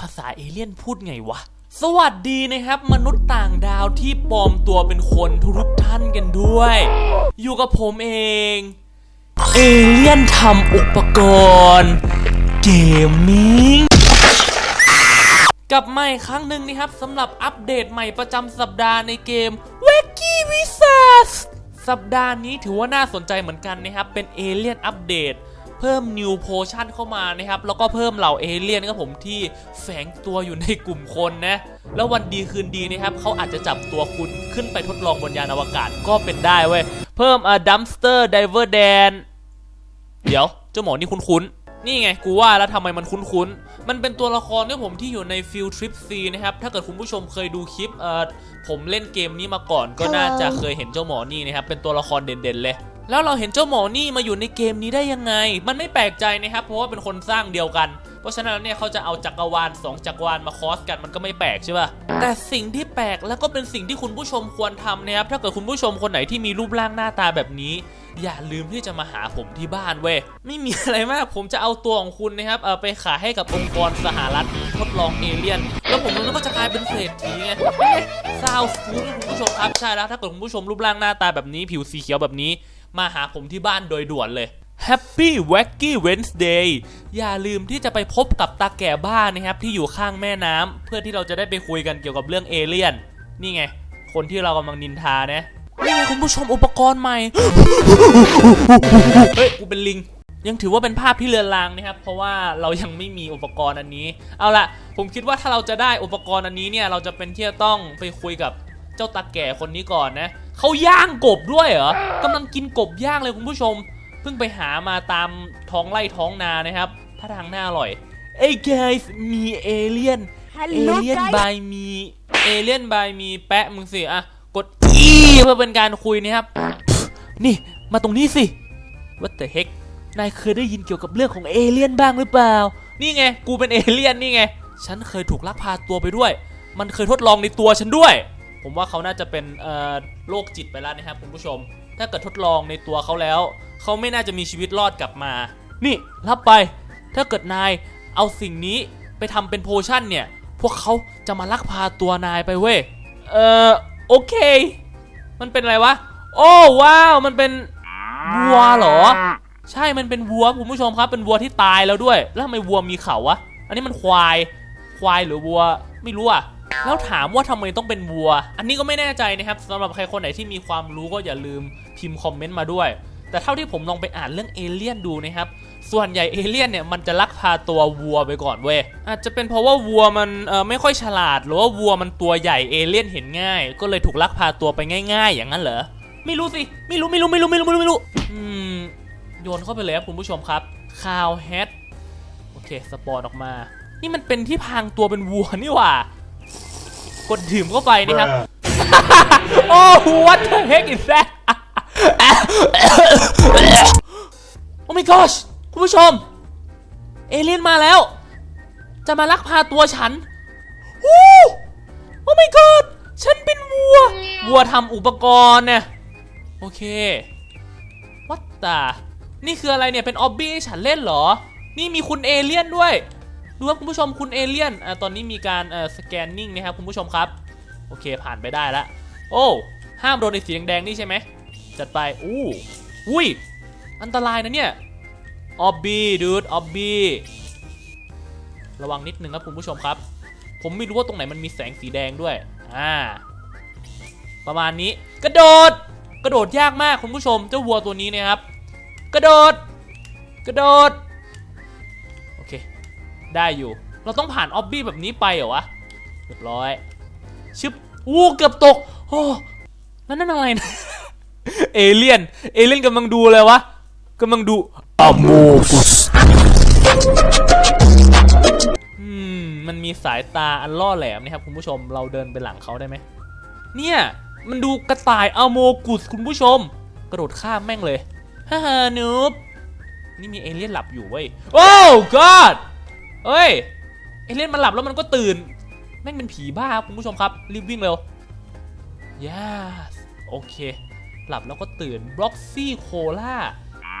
ภาษาเอเลี่ยนพูดไงวะ สวัสดีนะครับ มนุษย์ต่างดาวที่ปลอมตัวเป็นคนทุกท่านกันด้วย อยู่กับผมเอง เอเลี่ยนทำอุปกรณ์เกมมิ่งกลับมาอีกครั้งหนึ่งนะครับสำหรับอัปเดตใหม่ประจำสัปดาห์ในเกม w a c k y w i z a r d สัปดาห์นี้ถือว่าน่าสนใจเหมือนกันนะครับ เป็นเอเลี่ยนอัปเดต เพิ่ม New Potion เข้ามานะครับแล้วก็เพิ่มเหล่าเอเลี่ยนครับผมที่แฝงตัวอยู่ในกลุ่มคนนะแล้ววันดีคืนดีนะครับเขาอาจจะจับตัวคุณขึ้นไปทดลองบนยานอวกาศก็เป็นได้เว้ยเพิ่มอะดัมสเตอร์ไดเวอร์แดนเดี๋ยวเจ้าหมอนี่คุ้นๆนี่ไงกูว่าแล้วทำไมมันคุ้นๆ มันเป็นตัวละครที่ผมที่อยู่ในฟิลทริปซีนะครับ ถ้าเกิดคุณผู้ชมเคยดูคลิปเอ่อผมเล่นเกมนี้มาก่อนก็น่าจะเคยเห็นเจ้าหมอนี่นะครับ เป็นตัวละครเด่นๆเลย แล้วเราเห็นเจ้าหมอนี่มาอยู่ในเกมนี้ได้ยังไง มันไม่แปลกใจนะครับ เพราะว่าเป็นคนสร้างเดียวกัน เพราะฉะนั้นเนี่ยเขาจะเอาจักรวาลสองจักรวาลมาคอสกันมันก็ไม่แปลกใช่ป่ะ แต่สิ่งที่แปลกแล้วก็เป็นสิ่งที่คุณผู้ชมควรทำนะครับ ถ้าเกิดคุณผู้ชมคนไหนที่มีรูปร่างหน้าตาแบบนี้ อย่าลืมที่จะมาหาผมที่บ้านเว้ย ไม่มีอะไรมาก ผมจะเอาตัวของคุณนะครับเออไปขายให้กับองค์กรสหรัฐทดลองเอเลี่ยน แล้วผมนั้นก็จะกลายเป็นเศรษฐีไงเป็นไงซาวสกู๊ปคุณผู้ชมครับ ใช่แล้ว ถ้าเกิดคุณผู้ชมรูปร่างหน้าตาแบบนี้ ผิวสีเขียวแบบนี้ มาหาผมที่บ้านโดยด่วนเลย Happy Wacky Wednesday อย่าลืมที่จะไปพบกับตาแก่บ้านนะครับ ที่อยู่ข้างแม่น้ำเพื่อที่เราจะได้ไปคุยกันเกี่ยวกับเรื่องเอเลี่ยน นี่ไง คนที่เรากำลังนินทานะนี่ไงคุณผู้ชมอุปกรณ์ใหม่ เฮ้ย กูเป็นลิง ยังถือว่าเป็นภาพที่เลือนลางนะครับ เพราะว่าเรายังไม่มีอุปกรณ์อันนี้ เอาล่ะผมคิดว่าถ้าเราจะได้อุปกรณ์อันนี้เนี่ย เราจะเป็นที่จะต้องไปคุยกับเจ้าตาแก่คนนี้ก่อนนะ เขาย่างกบด้วยเหรอกำลังกินกบย่างเลยคุณผู้ชม เพิ่งไปหามาตามท้องไร่ท้องนานะครับถ้าทางน่าอร่อยเอ้ย guys มีเอเลี่ยน เอ Hello เลี่ยน guys บายมี เอเลี่ยนบายมีแปะมึงสิอะกด E เพื่อเป็นการคุยนะครับ นี่มาตรงนี้สิ What the heck นายเคยได้ยินเกี่ยวกับเรื่องของเอเลี่ยนบ้างหรือเปล่า นี่ไง กูเป็นเอเลี่ยนนี่ไง ฉันเคยถูกลักพาตัวไปด้วย มันเคยทดลองในตัวฉันด้วย ผมว่าเขาน่าจะเป็นโรคจิตไปแล้วนะครับคุณผู้ชม ถ้าเกิดทดลองในตัวเขาแล้ว เขาไม่น่าจะมีชีวิตรอดกลับมา นี่รับไป ถ้าเกิดนายเอาสิ่งนี้ไปทำเป็นโพชั่นเนี่ย พวกเขาจะมาลักพาตัวนายไปเว้ย เอ่อโอเค มันเป็นอะไรวะ โอ้ว้าว มันเป็นวัวเหรอ ใช่ มันเป็นวัวคุณผู้ชมครับ เป็นวัวที่ตายแล้วด้วย แล้วทำไมวัวมีเขาวะ อันนี้มันควาย ควายหรือวัว ไม่รู้อะ แล้วถามว่าทำไมต้องเป็นวัว อันนี้ก็ไม่แน่ใจนะครับสำหรับใครคนไหนที่มีความรู้ก็อย่าลืมพิมพ์คอมเมนต์มาด้วย แต่เท่าที่ผมลองไปอ่านเรื่องเอเลี่ยนดูนะครับ ส่วนใหญ่เอเลี่ยนเนี่ยมันจะลักพาตัววัวไปก่อนเว้ย อาจจะเป็นเพราะว่าวัวมันเออไม่ค่อยฉลาด หรือว่าวัวมันตัวใหญ่เอเลี่ยนเห็นง่าย ก็เลยถูกลักพาตัวไปง่าย ๆ อย่างนั้นเหรอ ไม่รู้สิ ไม่รู้ไม่รู้ไม่รู้ไม่รู้ไม่รู้ไม่รู้อืมโยนเข้าไปเลยครับคุณผู้ชมครับคาวแฮทโอเคสปอนออกมา นี่มันเป็นที่พางตัวเป็นวัวนี่หว่า กดดื่มเข้าไปนี่ครับ โอ้ what the heck is that โอ้ my gosh คุณผู้ชม เอเลี่ยนมาแล้ว จะมาลักพาตัวฉันโอ้โอ้ my god ฉันเป็นวัว วัวทำอุปกรณ์เนี่ยโอเควัตตานี่คืออะไรเนี่ย เป็นออบบี้ให้ฉันเล่นเหรอ นี่มีคุณเอเลี่ยนด้วย ดูครับคุณผู้ชมคุณเอเลี่ยนอ่าตอนนี้มีการเอ่อสแกนนิ่งนะครับคุณผู้ชมครับ โอเคผ่านไปได้แล้วโอ้ห้ามโดนในสีแดงๆนี่ใช่ไหมจัดไปอู้อุ้ยอันตรายนะเนี่ยออบบี้ดูดออบบี้ระวังนิดนึงครับคุณผู้ชมครับ ผมไม่รู้ว่าตรงไหนมันมีแสงสีแดงด้วยอ่าประมาณนี้กระโดด กระโดดยากมากคุณผู้ชมเจ้าวัวตัวนี้นะครับ กระโดด กระโดด ได้อยู่ เราต้องผ่านออบบี้แบบนี้ไปเหรอวะเรียบร้อยชึบอู้เกือบตกโอ้แล้วนั่นอะไรนะเอเลี่ยนเอเลี่ยนกำลังดูเลยวะกำลังดูอโมกุสอืมมันมีสายตาอันล่อแหลมนะครับคุณผู้ชมเราเดินไปหลังเขาได้ไหมเนี่ยมันดูกระต่ายอโมกุสคุณผู้ชม กระโดดข้ามแม่งเลยฮ่าฮ่านูบนี่มีเอเลี่ยนหลับอยู่เว้ยโอ้ god เฮ้ยเอเลี่ยนมันหลับแล้วมันก็ตื่น แม่งเป็นผีบ้าครับคุณผู้ชมครับ รีบวิ่งเร็ว yes โอเค หลับแล้วก็ตื่นบล็อกซี่โคล่า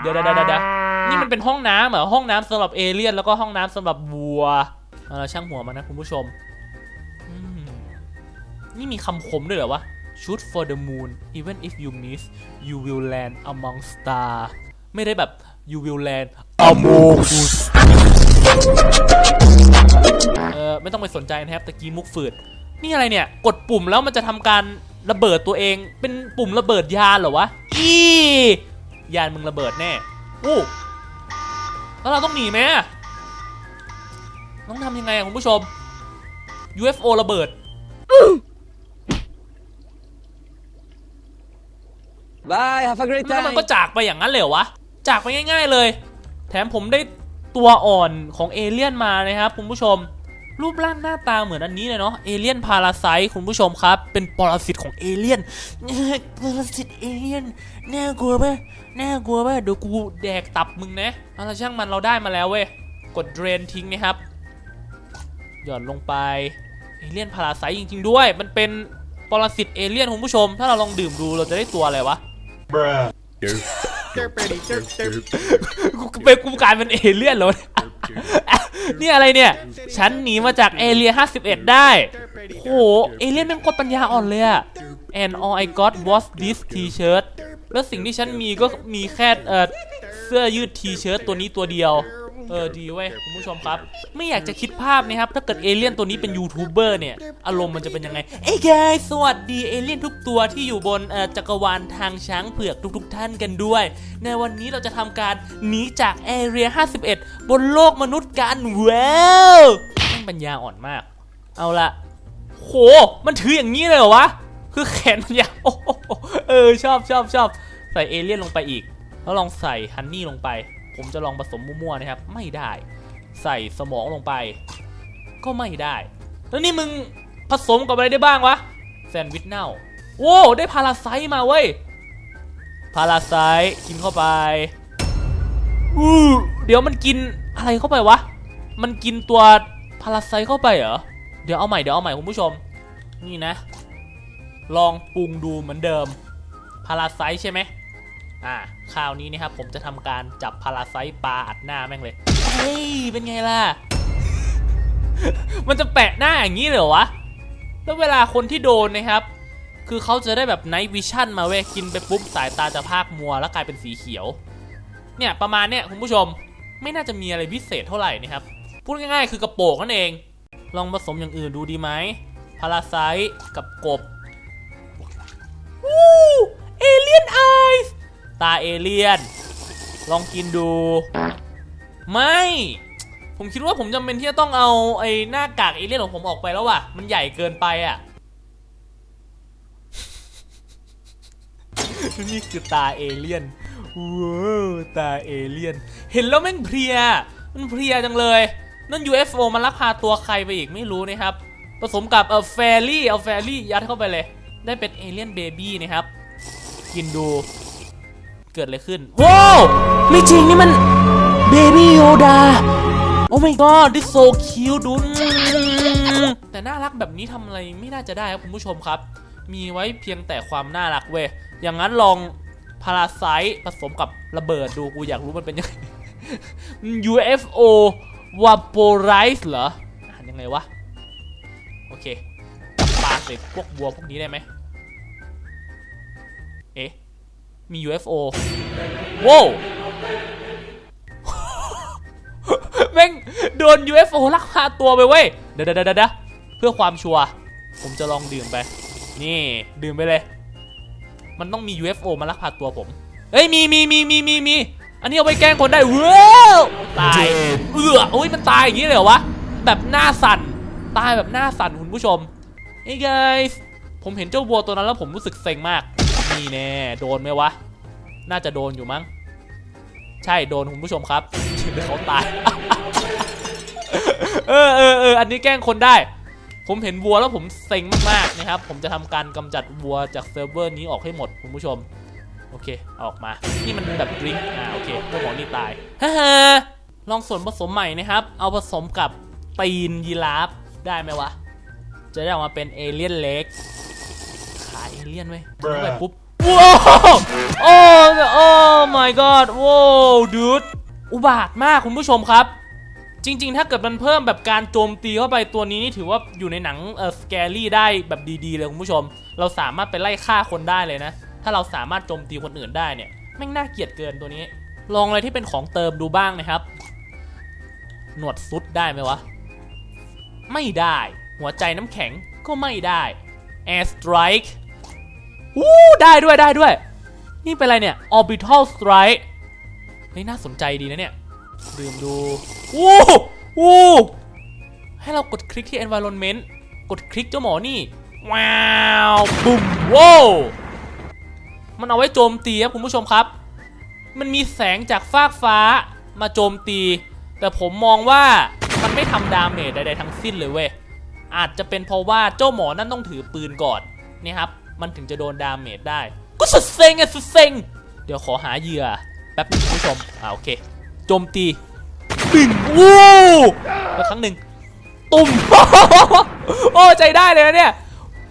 เดี๋ยวเดี๋ยวเดี๋ยวเดี๋ยวนี่มันเป็นห้องน้ำเหรอห้องน้ำสำหรับเอเลี่ยนแล้วก็ห้องน้ำสำหรับวัวเอาช่างหัวมันนะคุณผู้ชมนี่มีคำคมด้วยเหรอวะ shoot for the moon even if you miss you will land among star ไม่ได้แบบ you will land among us เออไม่ต้องไปสนใจนะครับตะกี้มุกฝืด นี่อะไรเนี่ย กดปุ่มแล้วมันจะทำการระเบิดตัวเอง เป็นปุ่มระเบิดยานเหรอวะ อียานมึงระเบิดแน่อู้แล้วเราต้องหนีไหมอะต้องทำยังไงอะคุณผู้ชม UFO ระเบิด Bye, have a great แล้ว time. มันก็จากไปอย่างนั้นเลยเหรอวะ จากไปง่าย ๆเลย แถมผมได้ ตัวอ่อนของเอเลี่ยนมานะครับคุณผู้ชม รูปร่างหน้าตาเหมือนอันนี้เลยเนาะเอเลี่ยนพาราไซคุณผู้ชมครับ เป็นปรสิตของเอเลี่ยนปรสิตเอเลี่ยนน่ากลัวป่ะน่ากลัวป่ะเดี๋ยวกูแดกตับมึงนะเอาละช่างมันเราได้มาแล้วเว้ยกดเดรนทิ้งนะครับหย่อนลงไปเอเลี่ยนพาราไซจริง ๆ ด้วย มันเป็นปรสิตเอเลี่ยนคุณผู้ชม ถ้าเราลองดื่มดูเราจะได้ตัวอะไรวะ Bruh. กูเป็นกูกลายเป็นเอเลี่ยนแล้วเนี่ยนี่อะไรเนี่ย ฉันหนีมาจากเอเลีย51 ได้ โห เอเลี่ยนแม่งโคตรปัญญาอ่อนเลยอะ and all I got was this t-shirt แล้วสิ่งที่ฉันมีก็มีแค่เออเสื้อยืด t-shirt ตัวนี้ตัวเดียว เออดีเว้ยคุณผู้ชมครับ ไม่อยากจะคิดภาพนะครับถ้าเกิดเอเลี่ยนตัวนี้เป็นยูทูบเบอร์เนี่ยอารมณ์มันจะเป็นยังไงเอ้ย guys สวัสดีเอเลี่ยนทุกตัวที่อยู่บนเอ่อจักรวาลทางช้างเผือกทุก ๆ ท่านกันด้วย ในวันนี้เราจะทำการหนีจากแอเรีย51 บนโลกมนุษย์กันว้าวแม่งปัญญาอ่อนมาก เอาละโหมันถืออย่างนี้เลยเหรอวะคือแขนมันยาวโอ้โหเออชอบชอบชอบใส่เอเลี่ยนลงไปอีก แล้วลองใส่ฮันนี่ลงไป ผมจะลองผสมมั่วๆนะครับ ไม่ได้ ใส่สมองลงไป ก็ไม่ได้ แล้วนี่มึงผสมกับอะไรได้บ้างวะแซนด์วิชเน่าโว้ได้พาราไซต์มาเว้ยพาราไซต์กินเข้าไปอู้เดี๋ยวมันกินอะไรเข้าไปวะ มันกินตัวพาราไซต์เข้าไปเหรอ เดี๋ยวเอาใหม่เดี๋ยวเอาใหม่คุณผู้ชม นี่นะ ลองปรุงดูเหมือนเดิมพาราไซต์ใช่ไหม อ่าคราวนี้นะครับผมจะทำการจับพาราไซต์ปลาอัดหน้าแม่งเลยเฮ้ยเป็นไงล่ะ มันจะแปะหน้าอย่างนี้เลยเหรอวะ แล้วเวลาคนที่โดนนะครับ คือเขาจะได้แบบไนท์วิชั่นมาเว้ยกินไปปุ๊บสายตาจะภาคมัวแล้วกลายเป็นสีเขียว เนี่ยประมาณเนี้ยคุณผู้ชมไม่น่าจะมีอะไรพิเศษเท่าไหร่นะครับ พูดง่ายๆ คือกระโปรงนั่นเอง ลองผสมอย่างอื่นดูดีไหมพาราไซต์กับกบวู้เอเลียนไอส์ ตาเอเลียน ลองกินดู ไม่ ผมคิดว่าผมจำเป็นที่จะต้องเอาไอ้หน้ากากเอเลี่ยนของผมออกไปแล้วว่ะ มันใหญ่เกินไปอะ นี่คือตาเอเลี่ยนว้าวตาเอเลี่ยน เห็นแล้วแม่งเพลีย มันเพลียจังเลย นั่น UFO มันลักพาตัวใครไปอีกไม่รู้นะครับ ผสมกับเออแฟรี่ เอาแฟรี่ยัดเข้าไปเลย ได้เป็นเอเลี่ยนเบบี้นะครับ กินดู เกิดอะไรขึ้นว้าวไม่จริงนี่มันเบบี้โยดาโอ้ my god this so cute ดูแต่น่ารักแบบนี้ทำอะไรไม่น่าจะได้ครับคุณผู้ชมครับ มีไว้เพียงแต่ความน่ารักเว้ยอย่างนั้นลองพาราไซต์ผสมกับระเบิดดูกูอยากรู้มันเป็นยังไง UFO vaporize เหรออ่านยังไงวะ โอเคจับปลาใส่พวกวัวพวกนี้ได้ไหม มี UFO ว้าวแม่งโดน UFO ลักพาตัวไปเว้ยเดี๋ยวเดี๋ยวเดี๋ยวเดี๋ยวเพื่อความชัวร์ผมจะลองดื่มไป นี่ดื่มไปเลย มันต้องมี UFO มาลักพาตัวผมเฮ้ยมีมีมีมีมีมีอันนี้เอาไปแกล้งคนได้ว้าวตาย เอือโอ้ยมันตายอย่างนี้เลยเหรอวะ แบบหน้าสั่น ตายแบบหน้าสั่นคุณผู้ชมเฮ้ย guys ผมเห็นเจ้าวัวตัวนั้นแล้วผมรู้สึกเซ็งมาก นี่แน่โดนไหมวะ น่าจะโดนอยู่มั้ง ใช่โดนคุณผู้ชมครับเดี๋ยวเขาตาย เออเออเอออันนี้แกล้งคนได้ ผมเห็นวัวแล้วผมเซ็งมากๆนะครับ ผมจะทำการกำจัดวัวจากเซิร์ฟเวอร์นี้ออกให้หมดคุณผู้ชม โอเค ออกมา นี่มันแบบดริงก์อ่าโอเคพวกหมอนี่ตายฮ่าฮ่าลองส่วนผสมใหม่นะครับ เอาผสมกับตีนยีราฟได้ไหมวะ จะได้ออกมาเป็นเอเลี่ยนเล็กขาเอเลี่ยนเว้ยเข้าไปปุ๊บ ว้าวโอ้โอ้ my god ว้าวดูดอุบาทมากคุณผู้ชมครับ จริง ๆ ถ้าเกิดมันเพิ่มแบบการโจมตีเข้าไปตัวนี้นี่ถือว่าอยู่ในหนังเออสแกรี่ได้แบบดีๆ เลยคุณผู้ชม เราสามารถไปไล่ฆ่าคนได้เลยนะ ถ้าเราสามารถโจมตีคนอื่นได้เนี่ยแม่งน่าเกลียดเกินตัวนี้ ลองอะไรที่เป็นของเติมดูบ้างนะครับ หนวดซุดได้ไหมวะ ไม่ได้ หัวใจน้ำแข็งก็ไม่ได้ Air Strike อู้ได้ด้วยได้ด้วย นี่เป็นอะไรเนี่ย Orbital Strike เฮ้ยน่าสนใจดีนะเนี่ยดื่มดูอู้อู้ให้เรากดคลิกที่ environment กดคลิกเจ้าหมอนี่ ว้าวบุ้มว้าวมันเอาไว้โจมตีครับคุณผู้ชมครับ มันมีแสงจากฟากฟ้ามาโจมตี แต่ผมมองว่ามันไม่ทำดาเมจใดๆทั้งสิ้นเลยเว้ยอาจจะเป็นเพราะว่าเจ้าหมอนั่นต้องถือปืนก่อนนี่ครับ มันถึงจะโดนดาเมจได้ ก็สุดเซ็งอะสุดเซ็งเดี๋ยวขอหาเหยื่อแป๊บนึงคุณผู้ชมอ่าโอเคโจมตีปิ่งวู้แล้วครั้งหนึ่งตุ่มโอ้ใจได้เลยนะเนี่ย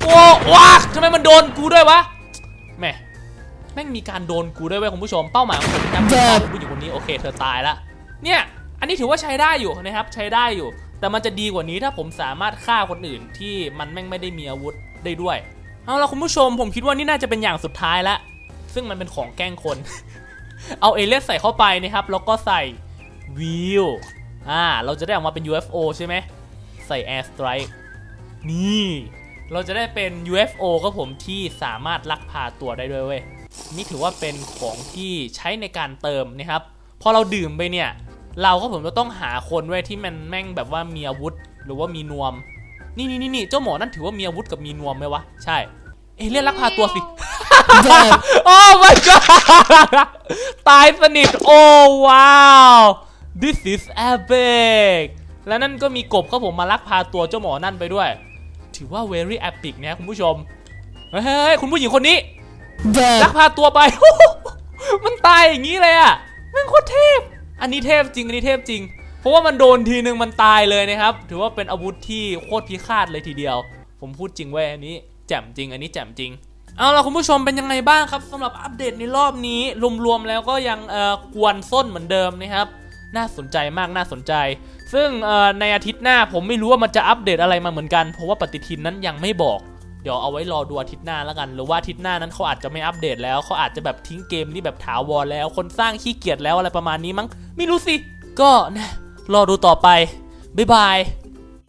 โอ้ว้าทำไมมันโดนกูด้วยวะแหม่แม่งมีการโดนกูด้วยเว้ยคุณผู้ชมเป้าหมายของผมนะครับคือฆ่าผู้หญิงคนนี้โอเคเธอตายละเนี่ยอันนี้ถือว่าใช้ได้อยู่นะครับใช้ได้อยู่ แต่มันจะดีกว่านี้ถ้าผมสามารถฆ่าคนอื่นที่มันแม่งไม่ได้มีอาวุธได้ด้วย เอาละคุณผู้ชมผมคิดว่านี่น่าจะเป็นอย่างสุดท้ายละ ซึ่งมันเป็นของแกล้งคน เอาเอเลียนใส่เข้าไปนะครับ แล้วก็ใส่วิวอ่าเราจะได้ออกมาเป็น UFO ใช่ไหมใส่ Air Strike นี่ เราจะได้เป็น UFO ครับผมที่สามารถลักพาตัวได้ด้วยเว้ย นี่ถือว่าเป็นของที่ใช้ในการเติมนะครับ พอเราดื่มไปเนี่ย เราก็ผมจะต้องหาคนไว้ยที่มันแม่งแบบว่ามีอาวุธ หรือว่ามีนวม นี่นี่นี่นี่เจ้าหมอนั่นถือว่ามีอาวุธกับมีนวมไหมวะ ใช่ เอเลี่ยนลักพาตัวสิโอ้ my god ตายสนิท โอ้ว้าว this is epic และนั่นก็มีกบครับผมมาลักพาตัวเจ้าหมอนั่นไปด้วย ถือว่า very epic นะคุณผู้ชม เฮ้ยคุณผู้หญิงคนนี้ลักพาตัวไป มันตายอย่างนี้เลยอะแมันโคตรเทพ อันนี้เทพจริง อันนี้เทพจริง เพราะว่ามันโดนทีนึงมันตายเลยนะครับ ถือว่าเป็นอาวุธที่โคตรพิฆาตเลยทีเดียว ผมพูดจริงเว้ยอันนี้แจ่มจริง อันนี้แจ่มจริง เอาล่ะคุณผู้ชมเป็นยังไงบ้างครับสำหรับอัปเดตในรอบนี้รวมๆแล้วก็ยังเอ่อกวนส้นเหมือนเดิมนะครับ น่าสนใจมากน่าสนใจ ซึ่งเอ่อในอาทิตย์หน้าผมไม่รู้ว่ามันจะอัปเดตอะไรมาเหมือนกัน เพราะว่าปฏิทินนั้นยังไม่บอก เดี๋ยวเอาไว้รอดูอาทิตย์หน้าแล้วกัน หรือว่าอาทิตย์หน้านั้นเขาอาจจะไม่อัปเดตแล้วเขาอาจจะแบบทิ้งเกมนี้แบบถาวรแล้ว คนสร้างขี้เกียจแล้วอะไรประมาณนี้มั้ง ไม่รู้สิ ก็นะ รอดูต่อไป บ๊ายบาย